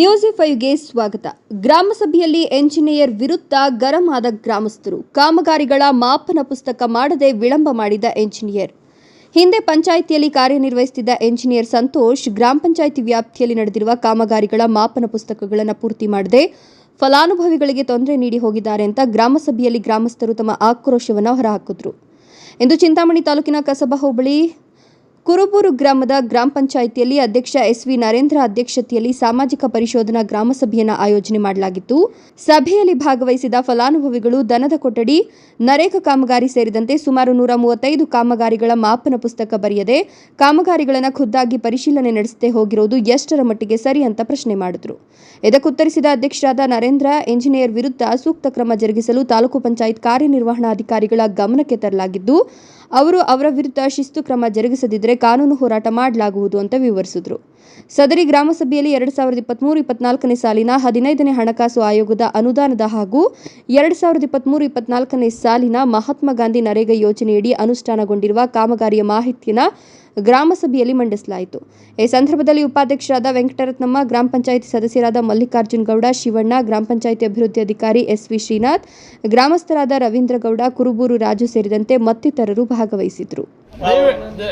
News ಫೈವ್ಗೆ ಸ್ವಾಗತ. ಗ್ರಾಮಸಭೆಯಲ್ಲಿ engineer ವಿರುದ್ಧ ಗರಂ ಆದ ಗ್ರಾಮಸ್ಥರು ಕಾಮಗಾರಿಗಳ ಮಾಪನ ಪುಸ್ತಕ ಮಾಡದೆ ವಿಳಂಬ ಮಾಡಿದ ಎಂಜಿನಿಯರ್. ಹಿಂದೆ ಪಂಚಾಯಿತಿಯಲ್ಲಿ ಕಾರ್ಯನಿರ್ವಹಿಸುತ್ತಿದ್ದ ಎಂಜಿನಿಯರ್ ಸಂತೋಷ್, ಗ್ರಾಮ ಪಂಚಾಯಿತಿ ವ್ಯಾಪ್ತಿಯಲ್ಲಿ ನಡೆದಿರುವ ಕಾಮಗಾರಿಗಳ ಮಾಪನ ಪುಸ್ತಕಗಳನ್ನು ಪೂರ್ತಿ ಮಾಡದೆ ಫಲಾನುಭವಿಗಳಿಗೆ ತೊಂದರೆ ನೀಡಿ ಹೋಗಿದ್ದಾರೆ ಅಂತ ಗ್ರಾಮಸಭೆಯಲ್ಲಿ ಗ್ರಾಮಸ್ಥರು ತಮ್ಮ ಆಕ್ರೋಶವನ್ನು ಹೊರಹಾಕಿದ್ರು. ಎಂದು ಚಿಂತಾಮಣಿ ತಾಲೂಕಿನ ಕಸಬಾ ಹೋಬಳಿ ಕುರುಬೂರು ಗ್ರಾಮದ ಗ್ರಾಮ ಪಂಚಾಯಿತಿಯಲ್ಲಿ ಅಧ್ಯಕ್ಷ ಎಸ್ವಿ ನರೇಂದ್ರ ಅಧ್ಯಕ್ಷತೆಯಲ್ಲಿ ಸಾಮಾಜಿಕ ಪರಿಶೋಧನಾ ಗ್ರಾಮ ಸಭೆಯನ್ನು ಆಯೋಜನೆ ಮಾಡಲಾಗಿತ್ತು. ಸಭೆಯಲ್ಲಿ ಭಾಗವಹಿಸಿದ ಫಲಾನುಭವಿಗಳು ದನದ ಕೊಠಡಿ, ನರೇಗಾ ಕಾಮಗಾರಿ ಸೇರಿದಂತೆ ಸುಮಾರು ನೂರ ಮೂವತ್ತೈದು ಕಾಮಗಾರಿಗಳ ಮಾಪನ ಪುಸ್ತಕ ಬರೆಯದೆ, ಕಾಮಗಾರಿಗಳನ್ನು ಖುದ್ದಾಗಿ ಪರಿಶೀಲನೆ ನಡೆಸದೆ ಹೋಗಿರುವುದು ಎಷ್ಟರ ಮಟ್ಟಿಗೆ ಸರಿ ಅಂತ ಪ್ರಶ್ನೆ ಮಾಡಿದ್ರು. ಇದಕ್ಕುತ್ತರಿಸಿದ ಅಧ್ಯಕ್ಷರಾದ ನರೇಂದ್ರ, ಎಂಜಿನಿಯರ್ ವಿರುದ್ಧ ಸೂಕ್ತ ಕ್ರಮ ಜರುಗಿಸಲು ತಾಲೂಕು ಪಂಚಾಯತ್ ಕಾರ್ಯನಿರ್ವಹಣಾಧಿಕಾರಿಗಳ ಗಮನಕ್ಕೆ ತರಲಾಗಿದ್ದು, ಅವರು ಅವರ ವಿರುದ್ಧ ಶಿಸ್ತು ಕ್ರಮ ಜರುಗಿಸದಿದ್ದರೆ ಕಾನೂನು ಹೋರಾಟ ಮಾಡಲಾಗುವುದು ಅಂತ ವಿವರಿಸಿದರು. ಸದರಿ ಗ್ರಾಮ ಸಭೆಯಲ್ಲಿ ಎರಡು ಸಾವಿರದ ಇಪ್ಪತ್ತ್ಮೂರು ಇಪ್ಪತ್ನಾಲ್ಕನೇ ಸಾಲಿನ ಹದಿನೈದನೇ ಹಣಕಾಸು ಆಯೋಗದ ಅನುದಾನದ ಹಾಗೂ ಎರಡು ಸಾವಿರದ ಇಪ್ಪತ್ತ್ಮೂರು ಇಪ್ಪತ್ನಾಲ್ಕನೇ ಸಾಲಿನ ಮಹಾತ್ಮ ಗಾಂಧಿ ನರೇಗಾ ಯೋಜನೆಯಡಿ ಅನುಷ್ಠಾನಗೊಂಡಿರುವ ಕಾಮಗಾರಿಯ ಮಾಹಿತಿಯನ್ನು ಗ್ರಾಮ ಸಭೆಯಲ್ಲಿ ಮಂಡಿಸಲಾಯಿತು. ಈ ಸಂದರ್ಭದಲ್ಲಿ ಉಪಾಧ್ಯಕ್ಷರಾದ ವೆಂಕಟರತ್ನಮ್ಮ, ಗ್ರಾಮ ಪಂಚಾಯಿತಿ ಸದಸ್ಯರಾದ ಮಲ್ಲಿಕಾರ್ಜುನ್ ಗೌಡ, ಶಿವಣ್ಣ, ಗ್ರಾಮ ಪಂಚಾಯಿತಿ ಅಭಿವೃದ್ಧಿ ಅಧಿಕಾರಿ ಎಸ್ವಿ ಶ್ರೀನಾಥ್, ಗ್ರಾಮಸ್ಥರಾದ ರವೀಂದ್ರ ಗೌಡ, ಕುರುಬೂರು ರಾಜು ಸೇರಿದಂತೆ ಮತ್ತಿತರರು ಭಾಗವಹಿಸಿದ್ರು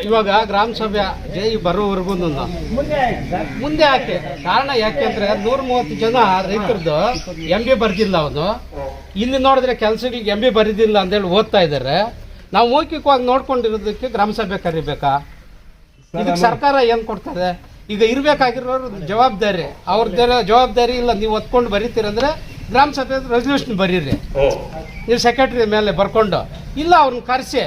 ಇವಾಗ ಗ್ರಾಮ ಸಭೆ ಜೈ ಬರೋವರೆಗೂ ಮುಂದೆ ಯಾಕೆ? ಕಾರಣ ಯಾಕೆಂದ್ರೆ ನೂರ ಮೂವತ್ತು ಜನ ರೈತರದ್ದು ಎಂ ಬಿ ಬರ್ದಿಲ್ಲ ಅವನು. ಇಲ್ಲಿ ನೋಡಿದ್ರೆ ಕೆಲಸಗಳಿಗೆ ಎಂ ಬಿ ಬರೆದಿಲ್ಲ ಅಂತೇಳಿ ಓದ್ತಾ ಇದ್ದಾರೆ. ನಾವು ಮೌಖಿಕವಾಗಿ ನೋಡ್ಕೊಂಡಿರೋದಕ್ಕೆ ಗ್ರಾಮ ಸಭೆ ಕರಿಬೇಕಾ? ಇದಕ್ಕೆ ಸರ್ಕಾರ ಏನ್ ಕೊಡ್ತದೆ? ಈಗ ಇರ್ಬೇಕಾಗಿರೋರು ಜವಾಬ್ದಾರಿ. ಅವ್ರ ಜವಾಬ್ದಾರಿ ಇಲ್ಲ ನೀವು ಒತ್ಕೊಂಡು ಬರೀತೀರಂದ್ರೆ ಗ್ರಾಮ ಸಭೆ ರೆಸಲ್ಯೂಷನ್ ಬರೀರಿ. ನೀವು ಸೆಕ್ರೆಟರಿ ಮೇಲೆ ಬರ್ಕೊಂಡು. ಇಲ್ಲ ಅವ್ರನ್ನ ಕರೆಸಿ.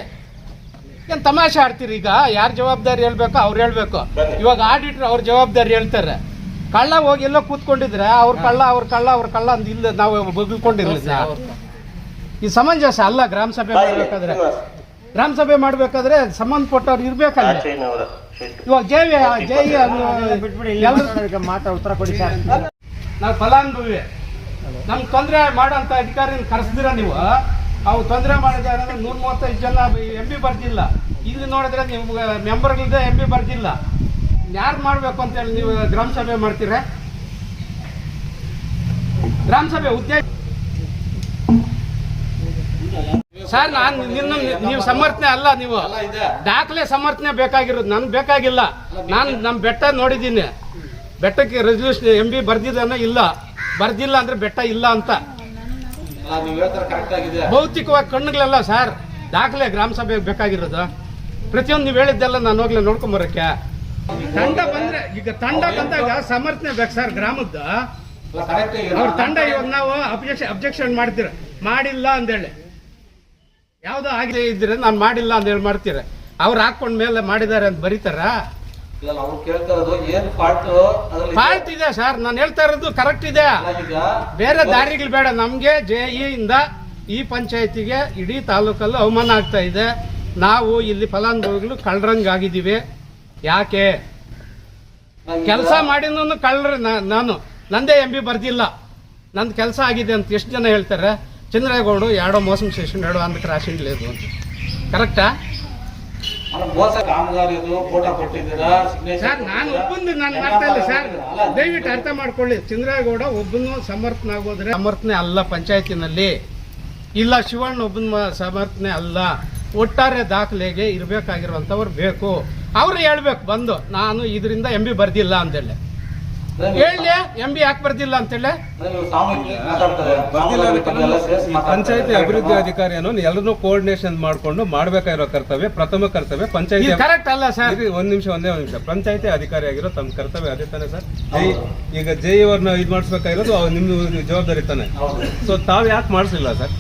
ಏನ್ ತಮಾಷೆ ಆಡ್ತೀರಿ ಈಗ? ಯಾರು ಜವಾಬ್ದಾರಿ ಹೇಳ್ಬೇಕು ಅವ್ರು ಹೇಳ್ಬೇಕು. ಇವಾಗ ಆಡಿಟ್ರ್ ಅವ್ರ ಜವಾಬ್ದಾರಿ ಹೇಳ್ತಾರೆ. ಕಳ್ಳ ಹೋಗಿ ಎಲ್ಲೋ ಕೂತ್ಕೊಂಡಿದ್ರೆ ಅವ್ರ ಕಳ್ಳ ಅವ್ರ ಕಳ್ಳ ಅವ್ರ ಕಳ್ಳ ಅಂತ ಇಲ್ಲ ನಾವು ಬಗ್ಕೊಂಡಿರ್ಲಿಲ್ಲ ಈ ಸಮಂಜಸ ಅಲ್ಲ ಗ್ರಾಮ ಸಭೆ ಮಾಡ್ಬೇಕಾದ್ರೆ. ಗ್ರಾಮ ಸಭೆ ಮಾಡ್ಬೇಕಾದ್ರೆ ಸಂಬಂಧಪಟ್ಟವ್ರು ಇರ್ಬೇಕಲ್ಲ. ಇವಾಗ ಜೈ ಜೈ ಎಲ್ಲರೂ ಮಾತಾ ಉತ್ತರ ಕೊಡಿ ಸರ್. ನಾವು ಫಲಾನುಭವಿ. ನಮ್ಗೆ ತೊಂದರೆ ಮಾಡೋಂಥ ಅಧಿಕಾರಿನ ಕರೆಸಿದಿರ ನೀವು? ಅವು ತೊಂದರೆ ಮಾಡಿದ್ದಾರೆ ಅಂದ್ರೆ ನೂರ ಮೂವತ್ತೈದು ಜನ ಎಂ ಬಿ ಬರ್ದಿಲ್ಲ. ಇಲ್ಲಿ ನೋಡಿದ್ರೆ ನಿಮ್ಗೆ ಮೆಂಬರ್ಗಳಿದೆ ಎಂ ಬಿ ಬರ್ದಿಲ್ಲ. ಯಾರು ಮಾಡಬೇಕು ಅಂತೇಳಿ ನೀವು ಗ್ರಾಮ ಸಭೆ ಮಾಡ್ತೀರಾ? ಗ್ರಾಮ ಸಭೆ ಉದ್ದೇಶ ಸರ್ ನಾನು ನಿನ್ನ ನೀವು ಸಮರ್ಥನೆ ಅಲ್ಲ ನೀವು. ದಾಖಲೆ ಸಮರ್ಥನೆ ಬೇಕಾಗಿರೋದು ನನ್ಗೆ ಬೇಕಾಗಿಲ್ಲ. ನಾನು ನಮ್ಮ ಬೆಟ್ಟ ನೋಡಿದ್ದೀನಿ. ಬೆಟ್ಟಕ್ಕೆ ರೆಸಲ್ಯೂಷನ್ ಎಂ ಬಿ ಬರ್ದಿದ್ದಾನ ಇಲ್ಲ? ಬರ್ದಿಲ್ಲ ಅಂದ್ರೆ ಬೆಟ್ಟ ಇಲ್ಲ ಅಂತ. ಭೌತಿಕವಾಗಿ ಕಣ್ಣುಗಳೆಲ್ಲ ಸರ್. ದಾಖಲೆ ಗ್ರಾಮ ಸಭೆಗೆ ಬೇಕಾಗಿರೋದು. ಪ್ರತಿಯೊಂದು ನೀವು ಹೇಳಿದ್ದೆಲ್ಲ ನಾನು ಹೋಗ್ಲೇ ನೋಡ್ಕೊಂಬರಕ್ಕೆ ತಂಡ ಬಂದ್ರೆ ಈಗ ತಂಡ ಬಂದಾಗ ಸಮರ್ಥನೆ ಬೇಕು ಸರ್ ಗ್ರಾಮದ ಅವ್ರ ತಂಡ ಇವಾಗ ನಾವು ಅಬ್ಜೆಕ್ಷನ್ ಅಬ್ಜೆಕ್ಷನ್ ಮಾಡ್ತೀರ. ಮಾಡಿಲ್ಲ ಅಂದೇಳಿ. ಯಾವ್ದೋ ಆಗಿದೆ ಇದ್ರೆ ನಾನು ಮಾಡಿಲ್ಲ ಅಂತೇಳಿ ಮಾಡ್ತೀರ. ಅವ್ರು ಹಾಕೊಂಡ ಮೇಲೆ ಮಾಡಿದ್ದಾರೆ ಅಂತ ಬರೀತಾರ? ಇಲ್ಲ ನಾವು ಕೇಳ್ತಾ ಇರೋದು ಏನ್ ಫಾಲ್ಟ್ ಅದ್ರಲ್ಲಿ ಫಾಲ್ಟ್ ಇದೆ ಸರ್ ನಾನು ಹೇಳ್ತಾ ಇರೋದು ಕರೆಕ್ಟ್ ಇದೆ. ಈಗ ಬೇರೆ ದಾರಿಗಳು ಬೇಡ. ನಮಗೆ ಜೆ ಇಂದ ಈ ಪಂಚಾಯತಿಗೆ ಇಡೀ ತಾಲೂಕಲ್ಲಿ ಅವಮಾನ ಆಗ್ತಾ ಇದೆ. ನಾವು ಇಲ್ಲಿ ಫಲಾನುಭವಿಗಳು ಕಳ್ರಂಗ್ ಆಗಿದ್ದೀವಿ ಯಾಕೆ ಕೆಲಸ ಮಾಡಿನೂ ಕಳ್ರ ನಾನು. ನಂದೇ ಎಂ ಬಿ ಬರ್ದಿಲ್ಲ. ನಂದು ಕೆಲಸ ಆಗಿದೆ ಅಂತ ಎಷ್ಟು ಜನ ಹೇಳ್ತಾರೆ? ಚಂದ್ರೇಗೌಡು ಎರಡೋ ಮೋಸಂ ಸ್ಟೇಷನ್ ಎರಡೋ ಅಂದಕ್ಕೆ ರಾಶನ್ లేదు ಅಂತ ಕರೆಕ್ಟಾ మనం ಮೋಸ ಕಾಮಗಾರಿದು ಫೋಟೋ ಕೊಟ್ಟಿದ್ದೀರಾ signature ಸರ್ ನಾನು ಕೊಟ್ಟಿದ್ದೀರಾ? ಒಬ್ಬಂದು ನಾನು ಮಾಡ್ತಾ ಇಲ್ಲ ಸರ್ ಅಲ್ಲ, ದಯವಿಟ್ಟು ಅರ್ಥ ಮಾಡ್ಕೊಳ್ಳಿ ಚಂದ್ರೇಗೌಡ ಒಬ್ಬನು ಸಮರ್ಥನೆ ಆಗೋದ್ರೆ ಸಮರ್ಥನೆ ಅಲ್ಲ ಪಂಚಾಯತಿನಲ್ಲಿ ಇಲ್ಲ ಶಿವಣ್ಣ ಒಬ್ಬನ ಸಮರ್ಥನೆ ಅಲ್ಲ ಒಟ್ಟಾರೆ ದಾಖಲೆಗೆ ಇರಬೇಕಾಗಿರುವಂಥವ್ರು ಬೇಕು ಅವ್ರು ಹೇಳ್ಬೇಕು ಬಂದು ನಾನು ಇದರಿಂದ ಎಂ ಬಿ ಬರ್ದಿಲ್ಲ ಅಂತೇಳಿ ನೀವು- ಹೇಳಿ ಎಂ ಬಿ ಯಾಕೆ ಬರ್ದಿಲ್ಲ ಅಂತೇಳಿ. ಪಂಚಾಯತಿ ಅಭಿವೃದ್ಧಿ ಅಧಿಕಾರಿಯನ್ನು ಎಲ್ಲರೂ ಕೋಆರ್ಡಿನೇಷನ್ ಮಾಡಿಕೊಂಡು ಮಾಡಬೇಕಾಗಿರೋ ಕರ್ತವ್ಯ ಪ್ರಥಮ ಕರ್ತವ್ಯ ಪಂಚಾಯತಿ ಇದು ಕರೆಕ್ಟ್ ಅಲ್ಲ ಸರ್. ಒಂದ್ ನಿಮಿಷ ಒಂದೇ ಒಂದ್ ನಿಮಿಷ. ಪಂಚಾಯತಿ ಅಧಿಕಾರಿ ಆಗಿರೋ ತಮ್ಮ ಕರ್ತವ್ಯ ಅದೇ ತಾನೆ ಸರ್? ಜೈ ಈಗ ಜೈ ಅವ್ರನ್ನ ಇದು ಮಾಡಿಸ್ಬೇಕಾಗಿರೋದು ನಿಮ್ದು ಜವಾಬ್ದಾರಿ ತಾನೆ? ಹೌದು. ಸೊ ತಾವ್ ಯಾಕೆ ಮಾಡಿಸಿಲ್ಲ ಸರ್?